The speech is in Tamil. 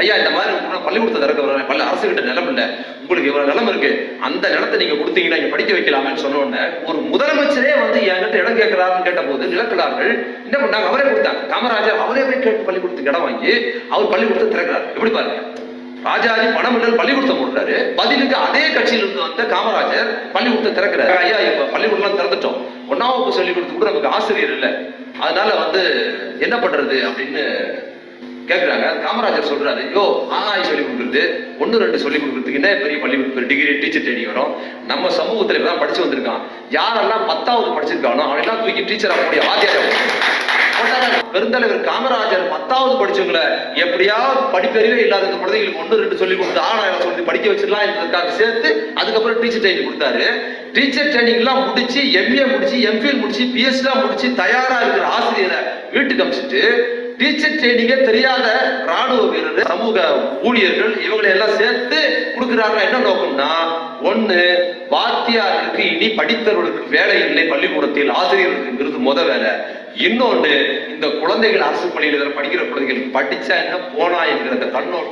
ஐயா இந்த மாதிரி பள்ளிக்கூடத்தை திறக்க வர்றேன் பள்ளி அரசு கிட்ட நிலம் இல்லை. உங்களுக்கு இவ்வளவு நிலம் இருக்கு. அந்த நிலத்தை நீங்க கொடுத்தீங்கன்னா இங்க படிக்க வைக்கலாமேன்னு சொன்ன உடனே ஒரு முதலமைச்சரே வந்து என்கிட்ட இடம் கேட்கிறாருன்னு கேட்ட போது நிலக்கலார்கள் என்ன பண்ணாங்க? அவரே கொடுத்தாங்க. காமராஜர் அவரே போய் கேட்டு பள்ளிக்கூடத்துக்கு இடம் வாங்கி அவர் பள்ளிக்கூடத்தை திறக்கிறார். எப்படி பாருங்க? ராஜாஜி பணம் இல்லைன்னு பள்ளிக்கூடத்தை போடுறாரு பதிலுக்கு அதே கட்சியிலிருந்து வந்த காமராஜர் பள்ளிக்கூடத்தை திறக்கிறாரு. ஐயா இப்ப பள்ளிக்கூடம் திறந்துட்டோம். ஒன்னாவது சொல்லிக் சொல்லி கொடுத்து கூட நமக்கு ஆசிரியர் இல்லை. அதனால வந்து என்ன பண்றது அப்படின்னு கேட்குறாங்க காமராஜர் சொல்றாரு யோ ஆய் சொல்லி கொடுக்குறது ஒன்று ரெண்டு சொல்லி கொடுக்குறதுக்கு என்ன பெரிய பள்ளி டிகிரி டீச்சர் தேடி வரும்? நம்ம சமூகத்தில் தான் படிச்சு வந்திருக்கான். யாரெல்லாம் பத்தாவது படிச்சிருக்கானோ அவனெல்லாம் தூக்கி டீச்சர் ஆகக்கூடிய ஆதியாரம் பெருந்தலைவர் காமராஜர் பத்தாவது படிச்சவங்களை எப்படியாவது படிப்பறிவே இல்லாத இந்த குழந்தைகளுக்கு ஒன்று ரெண்டு சொல்லி கொடுத்து ஆனாயிரம் சொல்லி படிக்க வச்சிடலாம் என்பதற்காக சேர்த்து அதுக்கப்புறம் டீச்சர் ட்ரைனிங் கொடுத்தாரு. டீச்சர் ட்ரைனிங்லாம் முடிச்சு எம்ஏ முடிச்சு எம்ஃபில் முடிச்சு பிஎஸ்சிலாம் முடிச்சு தயாரா இருக்கிற ஆசிரியரை வீட்டுக்கு அமிச்சிட்டு டீச்சர் ட்ரைனிங்கே தெரியாத ராணுவ வீரர் சமூக ஊழியர்கள் இவங்களை எல்லாம் சேர்த்து கொடுக்குறாங்க என்ன நோக்கம்னா ஒன்று வாத்தியார்களுக்கு இனி படித்தவர்களுக்கு வேலை இல்லை பள்ளிக்கூடத்தில் ஆசிரியர்களுக்கு முத வேலை. இன்னொன்று இந்த குழந்தைகள் அரசு பள்ளியில் படிக்கிற குழந்தைகள் படிச்சா என்ன போனா என்கிற அந்த கண்ணோட்டம்